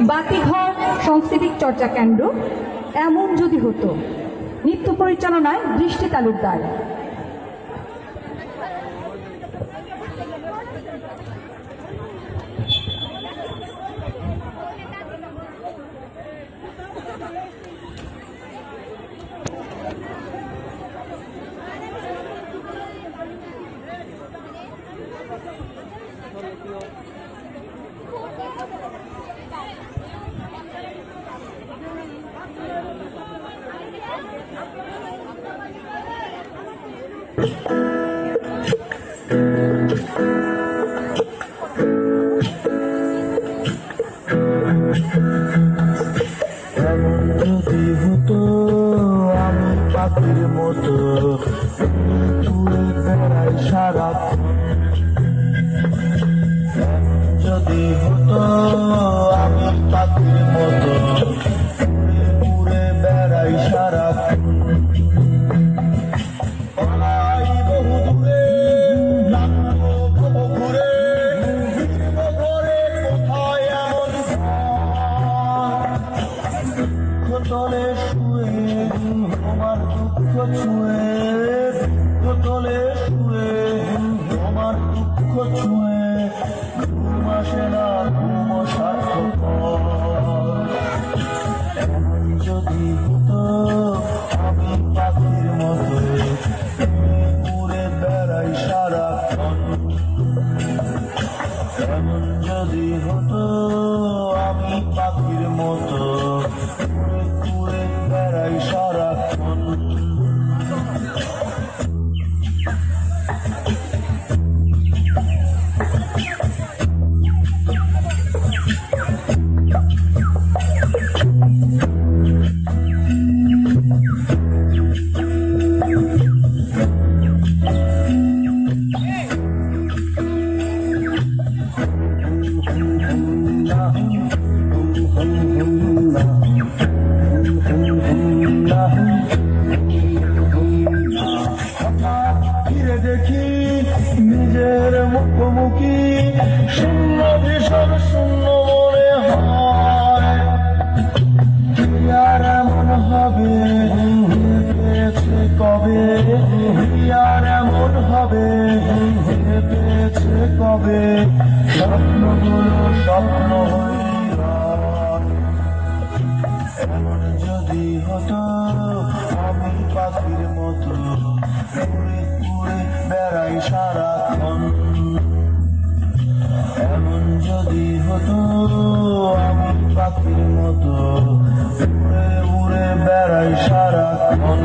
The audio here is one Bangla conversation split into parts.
বাতিঘর সাংস্কৃতিক চর্চা কেন্দ্র এমন যদি হতো নৃত্য পরিচালনায় দৃষ্টি তালুকদার। হতো আমি পাখির মতো তুই বেড়াই সারা যদি হতো দুঃখ ছুঁয়ে তলে শুয়ে তোমার দুঃখ ছুঁয়ে ঘুম আসে না ঘুম সার্থক যদি হতো আমি পাখির মতো উড়ে বেড়াই সারাক্ষণ এমন যদি হতো আমি পাখির মতো ফিরে দেখি নিজের মুখোমুখি শূন্য ভীষণ শূন্য হয় আর এমন হবে পেয়েছে কবে আর এমন হবে কবে স্বপ্নগুলো স্বপ্ন হইল উড়ে উড়ে বেড়াই সারাক্ষণ। এমন যদি হতো, আমি পাখির মতো উড়ে উড়ে বেড়াই সারাক্ষণ।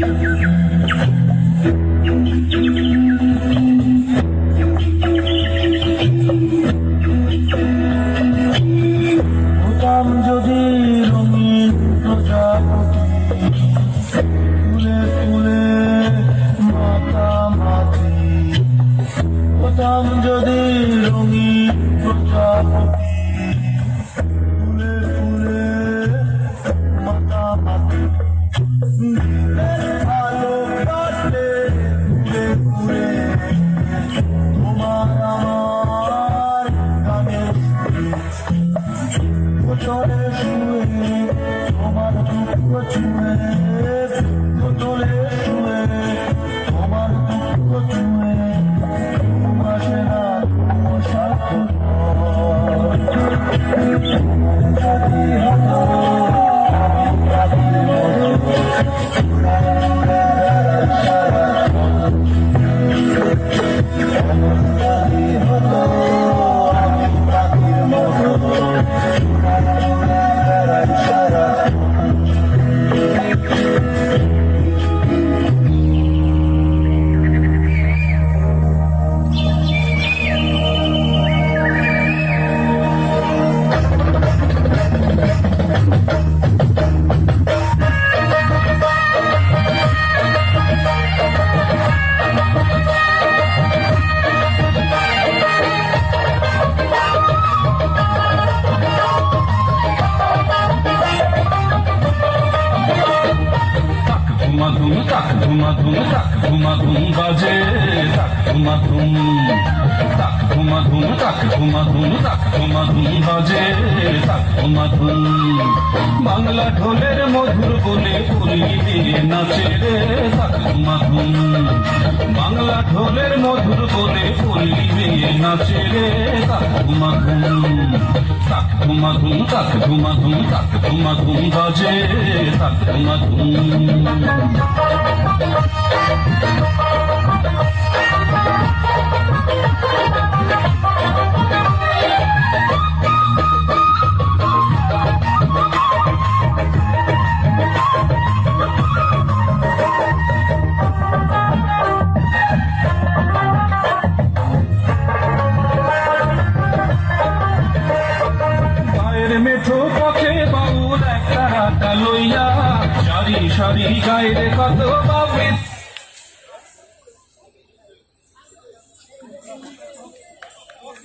হতাম যদি ধুমাধুম তাক ধুমাধুম তাক ধুমাধুম বাজে তাক ধুমাধুম তাক ধুমাধুম তাক ধুমাধুম তাক ধুমাধুম বাজে তাক ধুমাধুম বাংলা ঢোলের মধুর বলে বলিবে নাচে রে তাক ধুমাধুম বাংলা ঢোলের মধুর বলে বলিবে নাচে রে তাক ধুমাধুম তাক ধুমাধুম তাক ধুমাধুম তাক ধুমাধুম বাজে তাক ধুমাধুম। গায়ের মেঠো পথে বাউল একটা রাখা লইয়া সারি সারি গায়ে কত বাবু